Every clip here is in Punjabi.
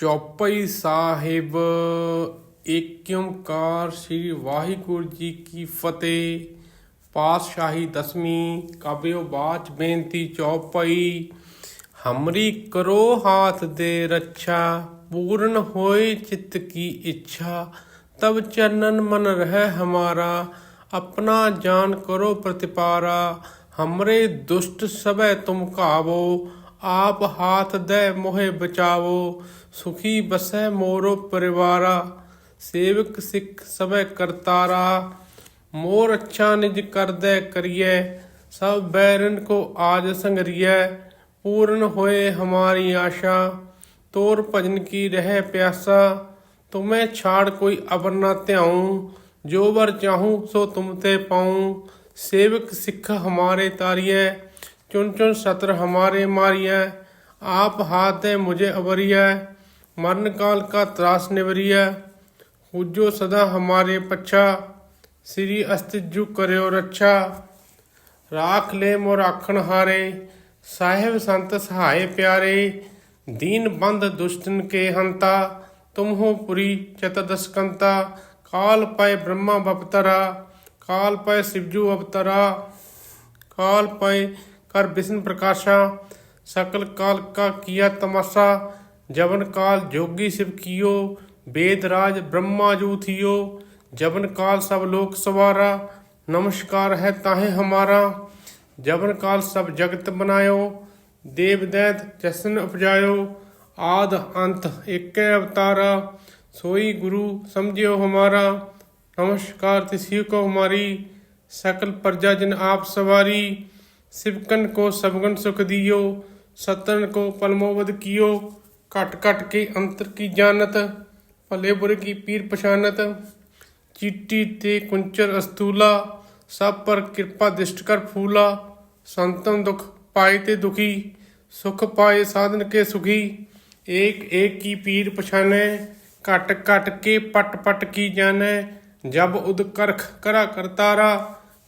ਚੌਪਈ ਸਾਹਿਬ ਏਕ ਓੰਕਾਰ ਸ੍ਰੀ ਵਾਹਿਗੁਰੂ ਜੀ ਕੀ ਫਤਿਹ। ਪਾਤਸ਼ਾਹੀ ਦਸਵੀਂ ਕਾਬਿਓ ਬਾਚ ਬੇਨਤੀ ਚੌਪਈ। ਹਮਰੀ ਕਰੋ ਹਾਥ ਦੇ ਰੱਛਾ, ਪੂਰਨ ਹੋਏ ਚਿੱਤ ਕੀ ਇੱਛਾ। ਤਬ ਚਰਨਨ ਮਨ ਰਹਿ ਹਮਾਰਾ, ਆਪਣਾ ਜਾਨ ਕਰੋ ਪ੍ਰਤਿਪਾਰਾ। ਹਮਰੇ ਦੁਸ਼ਟ ਸਭੈ ਤੁਮ ਕਾਵੋ ਆਪ ਹਾਥ ਦੇ ਮੋਹਿ ਬਚਾਵੋ, ਸੁਖੀ ਬਸੈ ਮੋਰੋ ਪਰਿਵਾਰਾ, ਸੇਵਕ ਸਿੱਖ ਸਭੈ ਕਰਤਾਰਾ। ਮੋਰ ਅੱਛਾ ਨਿਜ ਕਰਦੈ ਕਰੀਐ, ਸਭ ਬੈਰਨ ਕੋ ਆਜ ਸੰਗਰੀਐ, ਪੂਰਨ ਹੋਏ ਹਮਾਰੀ ਆਸ਼ਾ। ਤੋਰ ਭਜਨ ਕੀ ਰਹਿ ਪਿਆਸਾ, ਤੁਮੇ ਛਾੜ ਕੋਈ ਅਵਰ ਨਾ ਧਿਆਉ। ਜੋ ਵਰ ਚਾਹੂੰ ਸੋ ਤੁਮ ਤੇ ਪਾਉ, ਸੇਵਕ ਸਿੱਖ ਹਮਾਰੇ ਤਾਰੀਐ ਚੁਨ ਚੁਨ ਸਤਰ ਹਮਾਰੇ ਮਾਰੀਐ, ਆਪ ਹਾਥ ਦੇ ਮੁਝੇ ਅਵਰੀਐ, ਮਰਨ ਕਾਲ ਕਾ ਤਰਾਸ ਨਿਵਰੀਐ। ਹੁਜੋ ਸਦਾ ਹਮਾਰੇ ਪੱਛਾ, ਸ੍ਰੀ ਅਸਤਿਜੂ ਕਰਿਓ ਰੱਛਾ। ਰਾਖ ਲੈ ਮੋ ਰਾਖਣ ਹਾਰੇ, ਸਾਹਿਬ ਸੰਤ ਸਹਾਏ ਪਿਆਰੇ। ਦੀਨ ਬੰਦ ਦੁਸ਼ਟਨ ਕੇ ਹੰਤਾ ਤੁਮ ਹੋ ਪੁਰੀ ਚਤਦਸਕੰਤਾ ਕਾਲ ਪਏ ਬ੍ਰਹਮਾ ਬਪਤਰਾ, ਕਾਲ ਪਏ ਸਿਵਜੂ ਅਵਤਰਾ। ਕਾਲ ਪਏ ਕਰ ਬਿਸਨ ਪ੍ਰਕਾਸ਼ਾ, ਸਕਲ ਕਾਲ ਕਾ ਕੀਆ ਤਮਾਸ਼ਾ, ਜਵਨ ਕਾਲ ਜੋਗੀ ਸਿਵ ਕੀਓ, ਬੇਦ ਰਾਜ ਬ੍ਰਹਮਾ ਜੂ ਥਿਓ, ਜਵਨ ਕਾਲ ਸਭ ਲੋਕ ਸਵਾਰਾ, ਨਮਸਕਾਰ ਹੈ ਤਾਹੇ ਹਮਾਰਾ, ਜਵਨ ਕਾਲ ਸਭ ਜਗਤ ਬਨਾਇਓ ਦੇਵ ਦੈਤ ਜਸਨ ਉਪਜਾਇਓ, ਆਦ ਅੰਤ ਏਕੈ ਅਵਤਾਰਾ, ਸੋਈ ਗੁਰੂ ਸਮਝਿਓ ਹਮਾਰਾ, ਨਮਸਕਾਰ ਤਿਸਿਓ ਕੋ ਹਮਾਰੀ ਸਕਲ ਪ੍ਰਜਾ ਜਨ ਆਪ ਸਵਾਰੀ शिवकन को सबगन सुख दियो, सतन को पलमोवद कियो कट कट के अंतर की जानत, भले बुरे की पीर पछानत। चीटी ते कुंचर अस्तूला सब पर कृपा दृष्ट कर फूला। संतन दुख पाए ते दुखी, सुख पाए साधन के सुखी। एक एक की पीर पछाने कट कट के पट पट की जाने। जब उद करख करा करतारा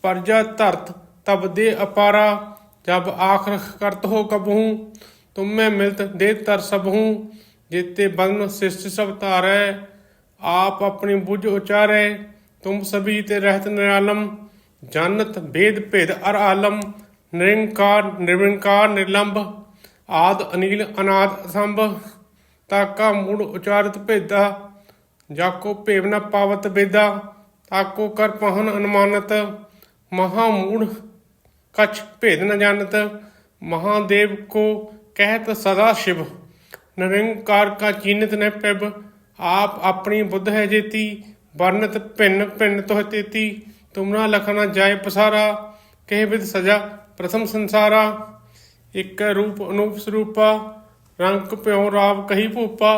परजा धरत ਧਰਤ ਤਬ ਦੇ ਅਪਾਰਾ ਜਬ ਆਖਰਖ ਕਰਤ ਹੋ ਕਬਹੂ ਤੁਮੇ ਮਿਲਤ ਦੇ ਤਰ ਸਭੂ जेते बन शिष्ट सब तारै आप अपनी बुझ उचारै तुम सभी ते रहत निरालम जानत भेद भेद अर आलम निरंकार निर्विकार निर्लंब आद अनिल अनाद असंभ ताका मूड उचारत भेदा जाको ਭੇਵ ਨ ਪਾਵਤ ਬੇਦਾ ਤਾਕੋ ਕਰ ਪਹਨ ਅਨਮਾਨਤ ਮਹਾ ਮੂੜ ਕਛ ਭੇਦ ਨ ਜਾਣਤ, ਮਹਾਦੇਵ ਕੋ ਕਹਿਤ ਸਦਾ ਸ਼ਿਵ। ਨਿਰੰਕਾਰ ਕਾ ਚੀਨਤ ਨ ਪੈਬ ਆਪ ਆਪਣੀ ਬੁੱਧ ਹੈ ਜੇਤੀ, ਵਰਨਤ ਭਿੰਨ ਭਿੰਨ ਤੋਹ ਤੇਤੀ। ਤੁਮਰਾ ਲਖਣਾ ਜਾਏ ਪਸਾਰਾ, ਕਹਿ ਵਿਦ ਸਜਾ ਪ੍ਰਥਮ ਸੰਸਾਰਾ। ਇਕ ਰੂਪ ਅਨੂਪ ਸਰੂਪਾ ਰੰਗ ਪਿਉ ਰਾਵ ਕਹੀ ਭੂਪਾ।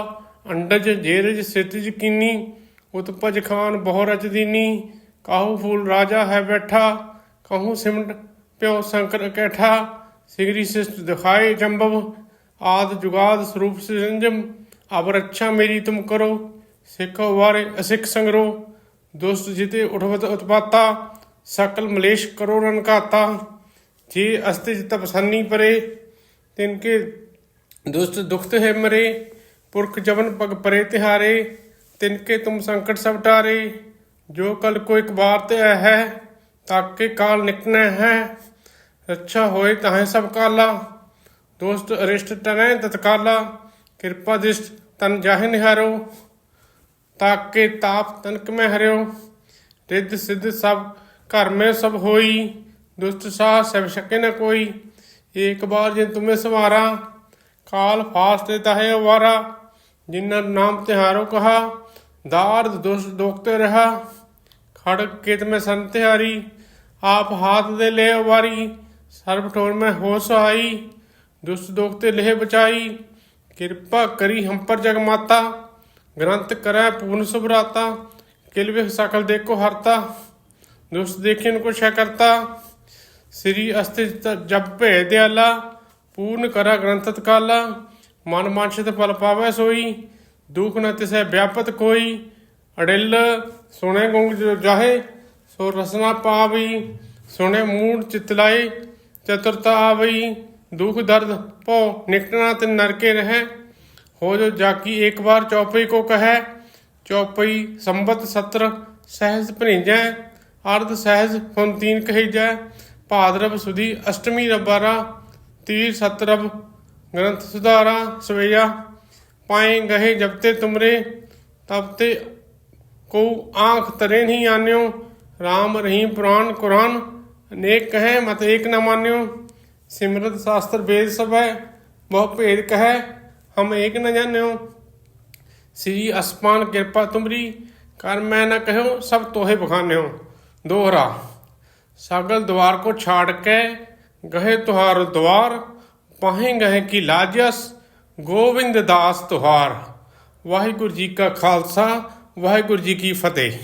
ਅੰਡਜ ਜੇਰਜ ਸਿਤਜ ਕੀਨੀ ਉਤਪਜ ਖਾਨ ਬਹੁ ਰਚ ਦੀਨੀ। ਕਾਹੂ ਫੂਲ ਰਾਜਾ ਹੈ ਬੈਠਾ, ਕਹੂ ਸਿਮਟ ਪਿਉ ਸੰਕਰ ਇਕੱਠਾ ਸਿਗਰੀ ਸਿਸ਼ਟ ਦਿਖਾਏ ਜੰਬਵ, ਆਦ ਜੁਗਾਦ ਸਰੂਪ ਸੰਜਮ ਅਬ ਰੱਛਾ ਮੇਰੀ ਤੁਮ ਕਰੋ, ਸਿੱਖ ਵਾਰੇ ਅਸਿੱਖ ਸੰਗਰੋ ਦੁਸਤ ਜਿਤੇ ਉਠਵਤ ਉਤਪਾਤਾ, ਸਕਲ ਮਲੇਸ਼ ਕਰੋ ਰਨਕਾਤਾ ਜੇ ਅਸਤਿ ਜਿਤ ਪਸੰਨੀ ਪਰੇ ਤਿਨਕੇ ਦੁਸਤ ਦੁਖਤ ਹੈ ਮਰੇ, ਪੁਰਖ ਜਵਨ ਪਗ ਪਰੇ ਤਿਹਾਰੇ ਤਿਨਕੇ ਤੁਮ ਸੰਕਟ ਸਭ ਟਾਰੇ, ਜੋ ਕਲ ਕੋ ਇੱਕ ਬਾਰ ਤੇ ਹੈ ਤਾਕੇ ਕਾਲ ਨਿਕਨੈ ਹੈ ਰੱਛਾ ਹੋਏ ਤਾਹੇ ਸਭ ਕਾਲਾ। ਦੋਸਤ ਅਰਿਸ਼ਟ ਟਨੈ ਤਤਕਾਲਾ। ਕਿਰਪਾ ਦਿਸ਼ਟ ਤਨ ਜਾਹਿ ਨਿਹਾਰੋ। ਤਾਕੇ ਤਾਪ ਤਨਕ ਮੈਂ ਹਰਿਓ। ਰਿੱਧ ਸਿੱਧ ਸਭ ਘਰ ਮੈਂ ਸਭ ਹੋਈ। ਦੁਸਤ ਸਾਹ ਸਭ ਸ਼ਕੇ ਨ ਕੋਈ। ਏਕ ਬਾਰ ਜਿਨ ਤੁਮੇ ਸਵਾਰਾ। ਕਾਲ ਫਾਸਤੇ ਤਹੇ ਵਾਰਾ ਜਿਨ੍ਹਾਂ ਨਾਮ ਤਿਹਾਰੋ ਕਹਾ। ਦਾਰਦ ਦੁਸ ਦੋਖਤੇ ਰਹਾ। ਖੜ ਕਿਤ ਮੈਂ ਸੰਤਿਹਾਰੀ ਆਪ ਹਾਥ ਦੇ ਲੈ ਵਾਰੀ ਸਰਬ ਠੋਰ ਮੈਂ ਹੋ ਸਹਾਈ, ਦੁਸ਼ਟ ਦੋਖ ਤੇ ਲਹਿ ਬਚਾਈ, ਕਿਰਪਾ ਕਰੀ ਹਮ ਪਰ ਜਗ ਮਾਤਾ, ਗ੍ਰੰਥ ਕਰੈ ਪੂਰਨ ਸੁਭਰਾਤਾ, ਕਿਲ ਵਿਖ ਸਕਲ ਦੇਖੋ ਹਰਤਾ, ਦੁਸ਼ਟ ਦੇਖਿਨ ਕੋ ਸ਼ੈ ਕਰਤਾ, ਸ੍ਰੀ ਅਸਤਿ ਜਬ ਭੇ ਦਿਆਲਾ, ਪੂਰਨ ਕਰਾ ਗ੍ਰੰਥ ਕਾਲਾ ਮਨ ਮਾਨਸ਼ਿਤ ਫਲ ਪਾਵੈ ਸੋਈ, ਦੁਖ ਨ ਤਿਸੈ ਵਿਆਪਤ ਕੋਈ, ਅੜਿਲ ਸੁਣੇ ਗੁੰਗ ਜਾਹੇ, ਸੋ ਰਸਨਾ ਪਾਵਈ ਸੁਣੇ ਮੂੜ ਚਿਤ ਚਤੁਰਤਾ ਆਵਈ, ਦੁਖ ਦਰਦ ਭੋ ਨਿਕਟਣਾ ਤੇ ਨਰਕੇ ਰਹਿ। ਹੋ ਜੋ ਜਾਕੀ ਇੱਕ ਵਾਰ ਚੌਪਈ ਕੋ ਕਹੈ, ਚੌਪਈ ਸੰਬਤ ਸਤਰ ਸਹਿਜ ਭਰਿੰਜੈ ਅਰਧ ਸਹਿਜ ਹੁਣ ਤੀਨ ਕਹੀਜੈ। ਭਾਦਰਵ ਸੁਦੀ ਅਸ਼ਟਮੀ ਰਬਾਰਾ, ਤੀਰ ਸਤਰਵ ਗ੍ਰੰਥ ਸੁਧਾਰਾ, ਸਵੇਆ ਪਾਏ ਗਹੇ ਜਬਤੇ ਤੁਮਰੇ, ਤਬ ਤੇ ਕੋ ਆਂਖ ਤਰੇ ਨਹੀਂ ਆਨਿਓ RAM ਰਹੀਮ ਪੁਰਾਨ ਕੁਰਾਨ। ਅਨੇਕ ਕਹੈ ਮਤ ਏਕ ਨ ਮਾਨਿਓ ਸਿਮਰਤ ਸ਼ਾਸਤਰ ਵੇਦ ਸਭ ਹੈ ਬਹੁ ਭੇਦ ਕਹੈ ਹਮ ਏਕ ਨ ਜਾਣਿਓ ਸ੍ਰੀ ਅਸਮਾਨ ਕਿਰਪਾ ਤੁਮਰੀ ਕਰ ਮੈਂ ਨ ਕਹਿਓ ਸਭ ਤੋਹੇ ਬਖਾਨਿਓ ਦੋਹਰਾ ਸਗਲ द्वार को छाड़ के गहे तुहार द्वार पाहे गहे की लाजस ਗੋਬਿੰਦ ਦਾਸ ਤੁਹਾਰ ਵਾਹਿਗੁਰੂ ਜੀ ਕਾ ਖਾਲਸਾ ਵਾਹਿਗੁਰੂ ਜੀ ਕੀ ਫਤਿਹ